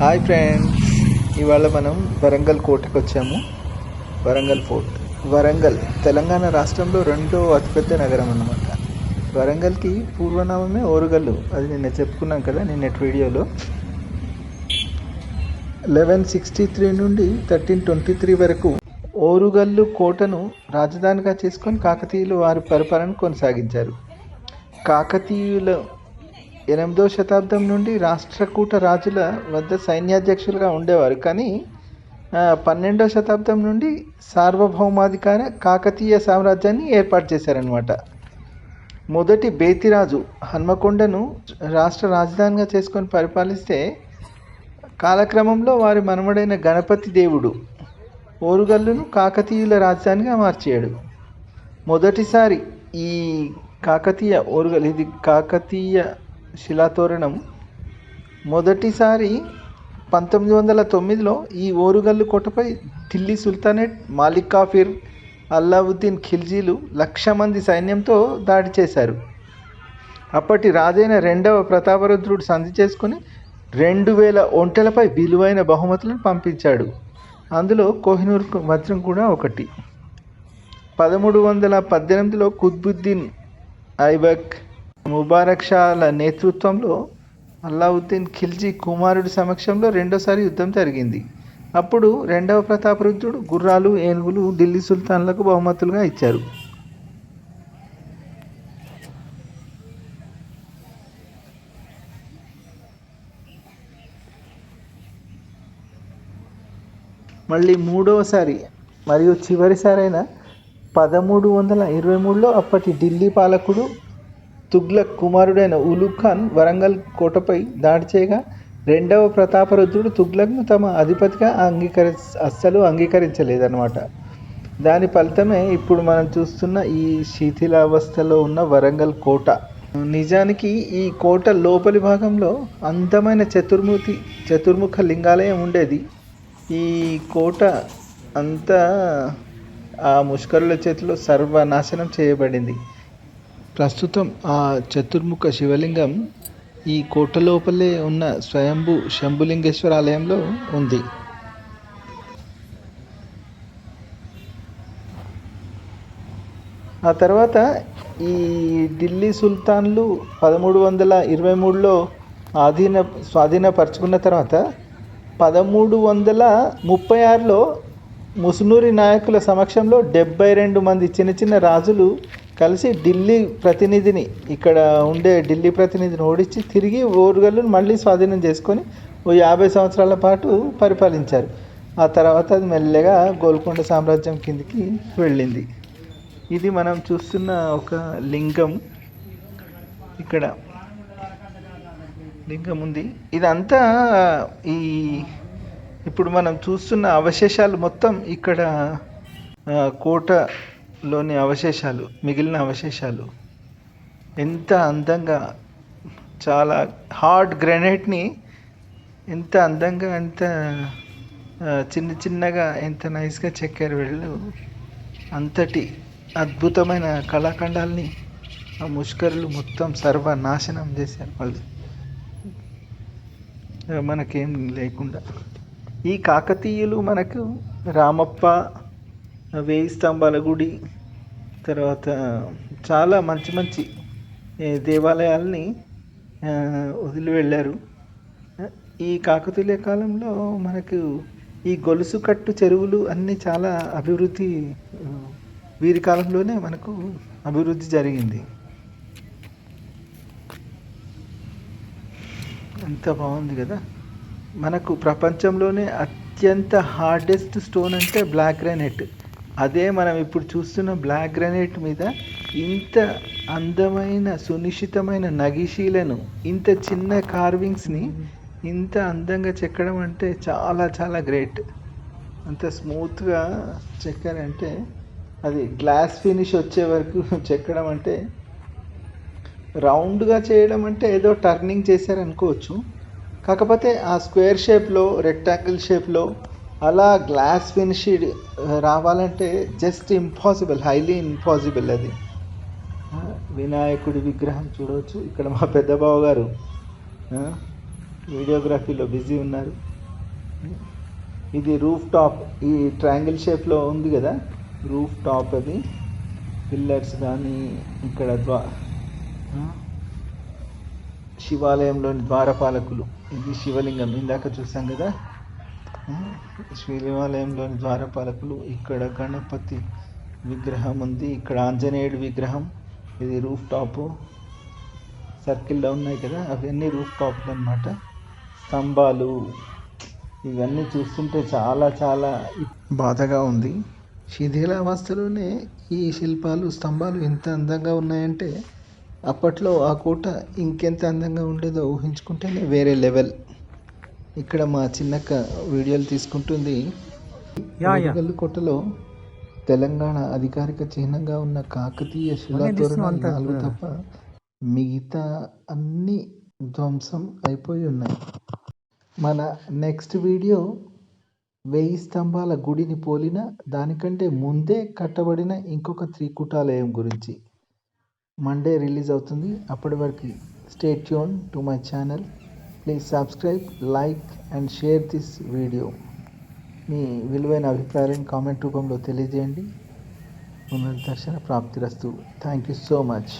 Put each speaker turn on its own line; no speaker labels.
Hi friends ఇవాళ మనం వరంగల్ కోటకు వచ్చాము. వరంగల్ ఫోర్ట్. వరంగల్ తెలంగాణ రాష్ట్రంలో రెండో అతిపెద్ద నగరం అన్నమాట. వరంగల్కి పూర్వనామమే ఓరుగల్లు. అది నిన్న చెప్పుకున్నాం కదా నిన్నటి వీడియోలో. లెవెన్ సిక్స్టీ త్రీ నుండి థర్టీన్ ట్వంటీ త్రీ వరకు ఓరుగల్లు కోటను రాజధానిగా చేసుకొని కాకతీయులు వారి పరిపాలన కొనసాగించారు. కాకతీయుల ఎనిమిదో శతాబ్దం నుండి రాష్ట్రకూట రాజుల వద్ద సైన్యాధ్యక్షులుగా ఉండేవారు. కానీ పన్నెండవ పన్నెండో శతాబ్దం నుండి సార్వభౌమాధికార కాకతీయ సామ్రాజ్యాన్ని ఏర్పాటు చేశారనమాట మొదటి బేతిరాజు హన్మకొండను రాష్ట్ర రాజధానిగా చేసుకొని పరిపాలిస్తే కాలక్రమంలో వారి మనమడైన గణపతి దేవుడు ఓరుగల్లును కాకతీయుల రాజధానిగా మార్చాడు. మొదటిసారి ఈ కాకతీయ ఓరుగల్ ఇది కాకతీయ శిలాతోరణం మొదటిసారి పంతొమ్మిది వందల తొమ్మిదిలో ఈ ఓరుగల్లు కోటపై ఢిల్లీ సుల్తానేట్ మాలిక్ కాఫిర్ అల్లావుద్దీన్ ఖిల్జీలు లక్ష మంది సైన్యంతో దాడి చేశారు. అప్పటి రాజైన రెండవ ప్రతాపరుద్రుడు సంధి చేసుకుని రెండు వేల ఒంటెలపై విలువైన బహుమతులను పంపించాడు. అందులో కోహినూర్ వజ్రం కూడా ఒకటి. పదమూడు వందల పద్దెనిమిదిలో కుత్బుద్దీన్ ఐబక్ ముబారక్ షాల నేతృత్వంలో అల్లావుద్దీన్ ఖిల్జీ కుమారుడి సమక్షంలో రెండోసారి యుద్ధం జరిగింది. అప్పుడు రెండవ ప్రతాపరుద్రుడు గుర్రాలు ఏనుగులు ఢిల్లీ సుల్తాన్లకు బహుమతులుగా ఇచ్చారు. మళ్ళీ మూడవసారి మరియు చివరిసారైన పదమూడు వందల ఇరవై మూడులో అప్పటి ఢిల్లీ పాలకుడు తుగ్లక్ కుమారుడైన ఉలుగ్ ఖాన్ వరంగల్ కోటపై దాడి చేయగా రెండవ ప్రతాపరుద్రుడు తుగ్లక్ను తమ అధిపతిగా అంగీకరి అస్సలు అంగీకరించలేదన్నమాట. దాని ఫలితమే ఇప్పుడు మనం చూస్తున్న ఈ శిథిలావస్థలో ఉన్న వరంగల్ కోట. నిజానికి ఈ కోట లోపలి భాగంలో అందమైన చతుర్ముఖి చతుర్ముఖ లింగాలయం ఉండేది. ఈ కోట అంతా ఆ ముష్కరుల చేతిలో సర్వనాశనం చేయబడింది. ప్రస్తుతం ఆ చతుర్ముఖ శివలింగం ఈ కోట లోపలే ఉన్న స్వయంభు శంభులింగేశ్వర ఆలయంలో ఉంది. ఆ తర్వాత ఈ ఢిల్లీ సుల్తాన్లు పదమూడు వందల ఇరవై మూడులో ఆధీన స్వాధీనపరచుకున్న తర్వాత పదమూడు వందల ముప్పై ఆరులో ముసునూరి నాయకుల సమక్షంలో డెబ్బై రెండు మంది చిన్న చిన్న రాజులు కలిసి ఢిల్లీ ప్రతినిధిని ఇక్కడ ఉండే ఢిల్లీ ప్రతినిధిని ఓడించి తిరిగి ఓరుగల్లును మళ్ళీ స్వాధీనం చేసుకొని ఓ యాభై సంవత్సరాల పాటు పరిపాలించారు. ఆ తర్వాత అది మెల్లగా గోల్కొండ సామ్రాజ్యం కిందికి వెళ్ళింది. ఇది మనం చూస్తున్న ఒక లింగం. ఇక్కడ లింగం ఉంది. ఇదంతా ఈ ఇప్పుడు మనం చూస్తున్న అవశేషాలు మొత్తం ఇక్కడ కోట లోని అవశేషాలు మిగిలిన అవశేషాలు. ఎంత అందంగా చాలా హార్డ్ గ్రెనైట్ని ఎంత అందంగా ఎంత చిన్న చిన్నగా ఎంత నైస్గా చెక్కారు వీళ్ళు. అంతటి అద్భుతమైన కళాఖండాల్ని ఆ ముష్కరులు మొత్తం సర్వనాశనం చేశారు వాళ్ళు. మనకేం లేకుండా. ఈ కాకతీయులు మనకు రామప్ప వేయి స్తంభాల గుడి తర్వాత చాలా మంచి మంచి దేవాలయాల్ని వదిలి వెళ్ళారు. ఈ కాకతీయ కాలంలో మనకు ఈ గొలుసు కట్టు చెరువులు అన్నీ చాలా అభివృద్ధి వీరి కాలంలోనే మనకు అభివృద్ధి జరిగింది. ఎంత బాగుంది కదా. మనకు ప్రపంచంలోనే అత్యంత హార్డెస్ట్ స్టోన్ అంటే బ్లాక్ గ్రానైట్ అదే మనం ఇప్పుడు చూస్తున్న బ్లాక్ గ్రానైట్ మీద ఇంత అందమైన సునిశ్చితమైన నగిషీలను ఇంత చిన్న కార్వింగ్స్ని ఇంత అందంగా చెక్కడం అంటే చాలా చాలా గ్రేట్. అంత స్మూత్గా చెక్కారంటే అది గ్లాస్ ఫినిష్ వచ్చే వరకు చెక్కడం అంటే రౌండ్గా చేయడం అంటే ఏదో టర్నింగ్ చేశారనుకోవచ్చు. కాకపోతే ఆ స్క్వేర్ షేప్లో రెక్టాంగిల్ షేప్లో అలా గ్లాస్ ఫినిష్ రావాలంటే జస్ట్ ఇంపాసిబుల్ హైలీ ఇంపాసిబుల్ అది. వినాయకుడి విగ్రహం చూడవచ్చు. ఇక్కడ మా పెద్ద బావ గారు వీడియోగ్రఫీలో బిజీ ఉన్నారు. ఇది రూఫ్ టాప్ ఈ ట్రయాంగిల్ షేప్లో ఉంది కదా రూఫ్ టాప్ అది. పిల్లర్స్ కానీ ఇక్కడ ద్వా శివాలయంలోని ద్వారపాలకులు. ఇది శివలింగం ఇందాక చూసాం కదా. శ్రీదేవాలయంలోని ద్వారపాలకులు ఇక్కడ గణపతి విగ్రహం ఉంది. ఇక్కడ ఆంజనేయుడి విగ్రహం. ఇది రూఫ్ టాపు. సర్కిల్లో ఉన్నాయి కదా అవన్నీ రూఫ్ టాప్లు అనమాట స్తంభాలు. ఇవన్నీ చూస్తుంటే చాలా చాలా బాధగా ఉంది. శిథిలావస్థలోనే ఈ శిల్పాలు స్తంభాలు ఎంత అందంగా ఉన్నాయంటే అప్పట్లో ఆ కోట ఇంకెంత అందంగా ఉండేదో ఊహించుకుంటేనే వేరే లెవెల్. ఇక్కడ మా చిన్నక్క వీడియోలు తీసుకుంటుంది. వరంగల్ కోటలో తెలంగాణ అధికారిక చిహ్నంగా ఉన్న కాకతీయ శిలాతోరణాలు నాలుగు తప్ప మిగతా అన్ని ధ్వంసం అయిపోయి ఉన్నాయి. మన నెక్స్ట్ వీడియో వెయ్యి స్తంభాల గుడిని పోలిన దానికంటే ముందే కట్టబడిన ఇంకొక త్రికుటాలయం గురించి. మండే రిలీజ్ అవుతుంది. అప్పటి వరకు stay tune to my channel. Please subscribe like and share this video మీ విలువైన అభిప్రాయాలను కామెంట్ రూపంలో తెలియజేయండి. పునర్దర్శన ప్రాప్తిరస్తు. Thank you so much